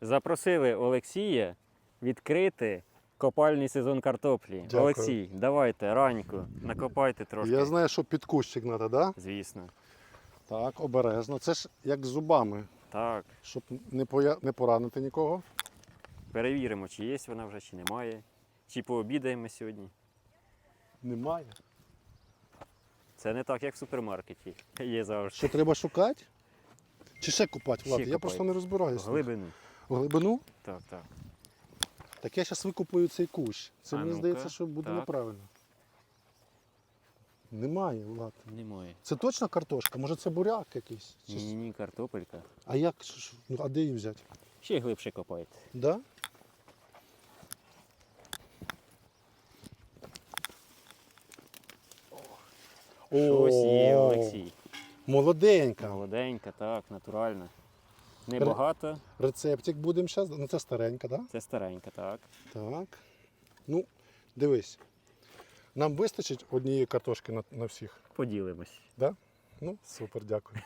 Запросили Олексія відкрити копальний сезон картоплі. Дякую. Олексій, давайте раньку, накопайте трошки. Я знаю, що під кущик треба, да? Звісно. Так, обережно. Це ж як з зубами, Так. щоб не, поя... не поранити нікого. Перевіримо, чи є вона вже, чи немає. Чи пообідаємо сьогодні. Немає. Це не так, як в супермаркеті. Є завжди. Що треба шукати? Чи ще купати, Ще Я копати. просто не розбираюся. Глибину. В глибину? Так, так. Так я зараз викупую цей кущ. Це А мені ну-ка, здається, що буде так. неправильно. Немає, Влад. Немає. Це точно картошка? Може це буряк якийсь? Чи- Ні, ні, картопелька. А як? ж- ж- Ну, а де її взяти? Ще глибше копайте. Да? Щось є, О, Олексій. Молоденька. Молоденька, так, натуральна. Небагато, Рецептик будемо зараз. Ну це старенька, так? це старенька, так. Так. Ну, дивись. Нам вистачить однієї картошки на, на всіх. Поділимось. Да? Ну, супер, дякую.